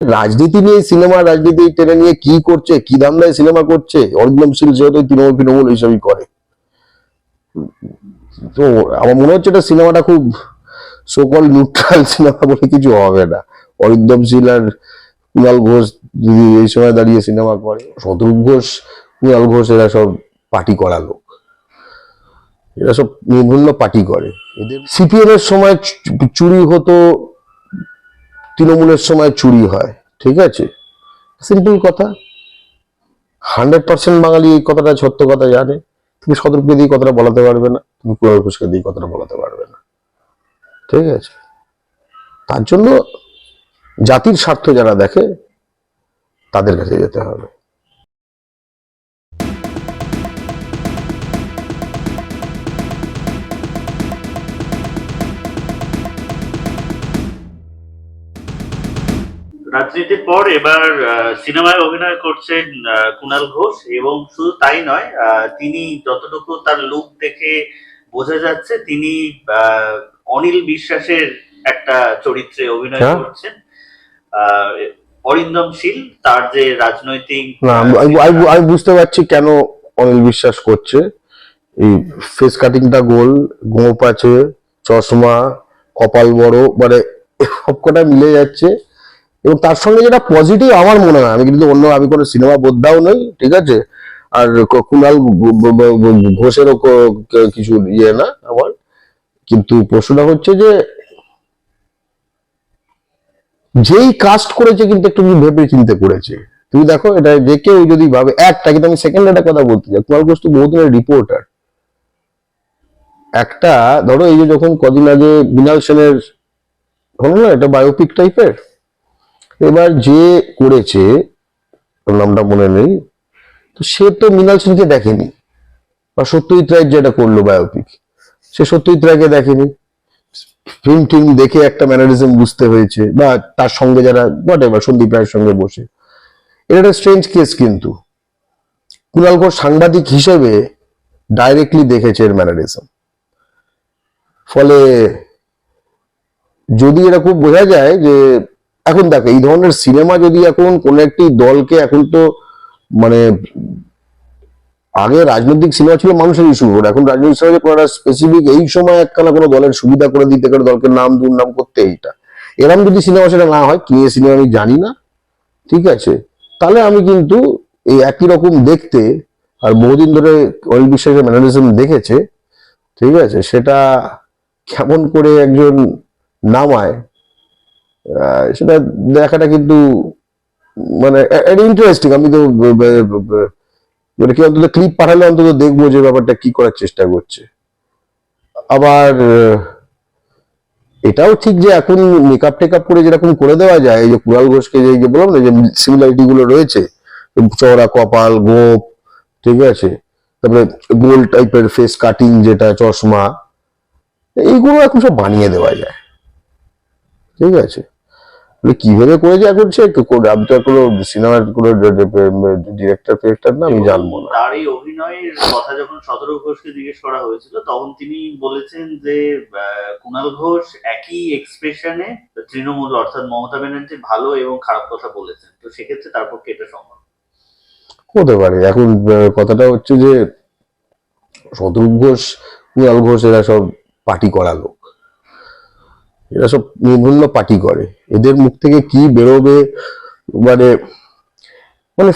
রাজনীতি নিয়ে সিনেমা, রাজনীতি টেনে নিয়ে কি করছে, কি ধান্দায় সিনেমা করছে? অরিন্দম সিল যেহেতু তৃণমূল তৃণমূল হিসাবেই করে। তো আমার মনে হচ্ছে এটা সিনেমাটা খুব সকল নিউট্রাল সিনেমা বলে কিছু হবে না। অরিন্দম শীল আর কুণাল ঘোষ এই সময় দাঁড়িয়ে সিনেমা করে শত্রু ঘোষ কুণাল ঘোষ, এরা সব পার্টি করা লোক। এরা সব বিভিন্ন পার্টি করে। এদের সিপিএম এর সময় চুরি হতো তৃণমূলের সময় চুরি হয়, ঠিক আছে? সিম্পল কথা। হান্ড্রেড পার্সেন্ট বাঙালি এই কথাটা সত্য কথা জানে। তুমি সতর্ককে দিয়ে কথাটা বলাতে পারবে না, তুমি ঘোষকে দিয়ে কথাটা বলাতে পারবে না। ঠিক আছে? তার জন্য জাতির স্বার্থ যারা দেখে, তাদের কাছে যেতে হবে। রাজনীতির পর এবার সিনেমায় অভিনয় করছেন কুণাল ঘোষ এবং শুধু তাই নয় তিনি যতটুকু তার লুক দেখে বোঝা যাচ্ছে তিনি অনিল বিশ্বাসের একটা চরিত্রে অভিনয় হ্যাঁ। করছেন। অরিন্দম শীল তার যে রাজনৈতিক আমি বুঝতে পারছি কেন অনিল বিশ্বাস করছে। এই ফেস কাটিংটা গোল গোপ আছে চশমা কপাল বড় মানে সবকটা মিলে যাচ্ছে। এবং তার সঙ্গে যেটা পজিটিভ আমার মনে হয়, আমি কিন্তু অন্য আমি কোনো সিনেমা বোদ্ধাও নই, ঠিক আছে? আর কুণাল ঘোষেরও কিছু ইয়ে না আমার। কিন্তু প্রশ্নটা হচ্ছে যে, যেই কাস্ট করেছে কিন্তু একটু ভেবে চিন্তে করেছে। তুমি দেখো, এটা যে কেউ যদি ভাবে, একটা কিন্তু আমি সেকেন্ড একটা কথা বলতে চাই। কুমার ঘোষ তো বহুদিনের রিপোর্টার একটা, ধরো এই যে যখন কদিন আগে মৃণাল সেনের, হলো না, এটা বায়োপিক টাইপের এবার যে করেছে নামটা মনে নেই, তো সে তো মৃণাল সেনকে দেখেনি। বা সত্যজিৎ রায়ের যেটা করল বায়োপিক সে সত্যজিৎ রায়কে দেখেনি। ফিল্ম টিম দেখে একটা ম্যানারিজম বুঝতে হয়েছে, বা তার সঙ্গে যারা বটে এভার সন্দীপ রায়ের সঙ্গে বসে। এটা একটা স্ট্রেঞ্জ কেস কিন্তু। কুণাল ঘোষ সাংবাদিক হিসেবে ডাইরেক্টলি দেখেছে এর ম্যানারিজম ফলে যদি এটা খুব বোঝা যায় যে এখন দেখো, এই ধরনের সিনেমা যদি এখন কোন একটি দলকে এখন তো মানে আগে রাজনৈতিক সিনেমা ছিল মানুষের ইস্যু করে এখন রাজনৈতিক সিনেমা করা স্পেসিফিক এই সময় একখানা কোনো দলের সুবিধা করে দিতে পারে দলকে নাম, দুর্নাম করতে এইটা। এরম যদি সিনেমা সেটা না হয়, কি সিনেমা আমি জানি না। ঠিক আছে? তাহলে আমি কিন্তু এই একই রকম দেখতে আর বহুদিন ধরে অনিল বিশ্বাসের ম্যানারিজম দেখেছে, ঠিক আছে? সেটা কেমন করে একজন নামায় সেটা দেখাটা কিন্তু মানে ইন্টারেস্টিং আমি তো মানে কি অন্তত ক্লিপ পাঠালে অন্তত দেখব যে ব্যাপারটা কি করার চেষ্টা করছে। আবার এটাও ঠিক যে এখন মেকআপ টেকআপ করে যেরকম করে দেওয়া যায়, এই যে কুড়াল ঘোষকে যে বললাম না, যে সিমিলারিটি গুলো রয়েছে, চওড়া, কপাল, গোপ, ঠিক আছে? তারপরে গোল টাইপের ফেস কাটিং যেটা, চশমা, এইগুলো এখন সব বানিয়ে দেওয়া যায়। ঠিক আছে? কীভাবে করেছে এখন সে আমি তো কোনো সিনেমার কোনো ডিরেক্টর ফিরেক্টর না আমি জানব না। তার এই অভিনয়ের কথা যখন সতেরো ঘোষকে জিজ্ঞেস করা হয়েছিল তখন তিনি বলেছেন যে কুণাল ঘোষ একই এক্সপ্রেশনে তৃণমূল অর্থাৎ মমতা ব্যানার্জির ভালো এবং খারাপ কথা বলেছেন। তো সেক্ষেত্রে তার পক্ষে এটা সম্ভব। হতে পারে। এখন কথাটা হচ্ছে যে শত্রুঘ ঘোষ কুণাল ঘোষ এরা সব পার্টি করা লোক। এরা সব বিভিন্ন পার্টি করে। এদের মুখ থেকে কি বেরোবে মানে মানে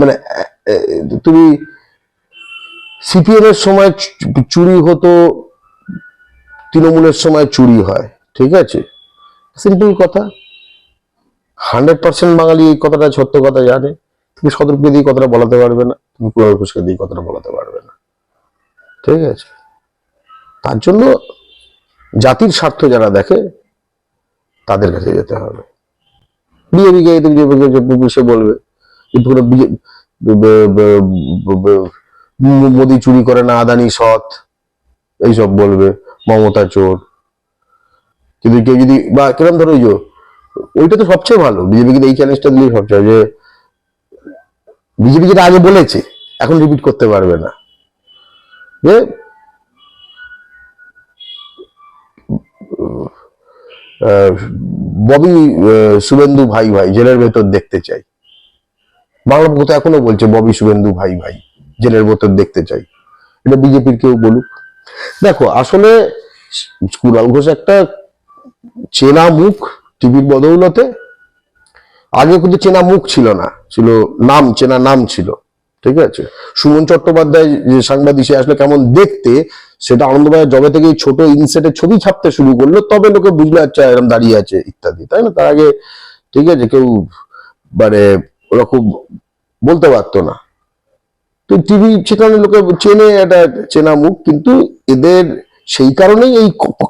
মানে তুমি সিপিএম এর সময় চুরি হতো, তৃণমূলের সময় চুরি হয়, ঠিক আছে? সিম্পল কথা। হান্ড্রেড পার্সেন্ট বাঙালি এই কথাটা সত্য কথা জানে। তুমি সতর্ককে দিয়ে কথাটা বলাতে পারবে না, তুমি কুমার দিয়ে কথাটা বলাতে পারবে না, ঠিক আছে? তার জন্য জাতির স্বার্থ যারা দেখে, তাদের কাছে যেতে হবে। বিজেপিকে সে বলবে যে পুরো BJP ব- ব- ব- ব- ব- মোদি চুরি করে না আদানি সৎ, এইসব বলবে মমতা চোর। কিন্তু কেউ যদি, বা কিরম ধরো যে, ওইটা তো সবচেয়ে ভালো, বিজেপি কিন্তু এই চ্যালেঞ্জটা দিলেই সবচেয়ে যে বিজেপি যেটা আগে বলেছে, এখন রিপিট করতে পারবে না। যে ববি শুভেন্দু ভাই ভাই, জেলের ভেতর দেখতে চাই। বাংলা তো এখনও বলছে ববি, শুভেন্দু ভাই ভাই, জেলের ভেতর দেখতে চাই। এটা বিজেপির কেউ বলুক। দেখো, আসলে কুণাল ঘোষ একটা চেনা মুখ টিভির বদৌলতে। আগে কিন্তু চেনা মুখ ছিল না, ছিল নাম, চেনা নাম ছিল। ঠিক আছে? সুমন চট্টোপাধ্যায় যে সাংবাদিক আসলে কেমন দেখতে সেটা আনন্দবাজার জবে থেকে ছোট ইনসেটের ছবি ছাপতে শুরু করল, তবে লোকে বুঝলো আচ্ছা এরকম দাঁড়িয়ে আছে, ইত্যাদি, তাই না? তার আগে ঠিক আছে, কেউ মানে ওরকম বলতে পারতো না। তো টিভি সেখানে লোকে চেনে একটা চেনা মুখ, কিন্তু এদের সেই কারণেই এই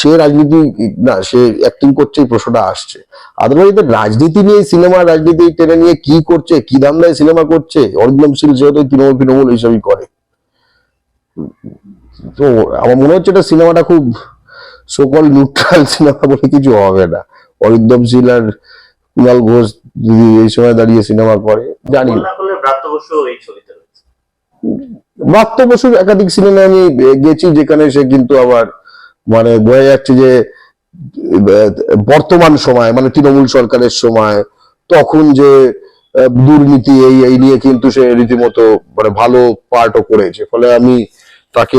সে রাজনীতি, না, সে অ্যাক্টিং করছে, এই প্রশ্নটা আসছে। আদারওয়াইজ এদের রাজনীতি নিয়ে সিনেমা রাজনীতি টেনে নিয়ে কি করছে, কি দাম দেয় সিনেমা করছে অরিন্দমশীল যেহেতু তৃণমূল তৃণমূল এইসবই করে। তো আমার মনে হচ্ছে এটা সিনেমাটা খুব সকল নিউট্রাল সিনেমা বলে কিছু হবে না। অরিন্দমশীল আর কুণাল ঘোষ এই সময় দাঁড়িয়ে সিনেমা করে জানি না। ব্রাত্য বসুর একাধিক সিনেমা আমি গেছি যেখানে সে কিন্তু আবার মানে বোঝা যাচ্ছে যে বর্তমান সময় মানে তৃণমূল সরকারের সময় তখন যে দুর্নীতি এই এই নিয়ে কিন্তু সে রীতিমতো মানে ভালো পার্টও করেছে। ফলে আমি তাকে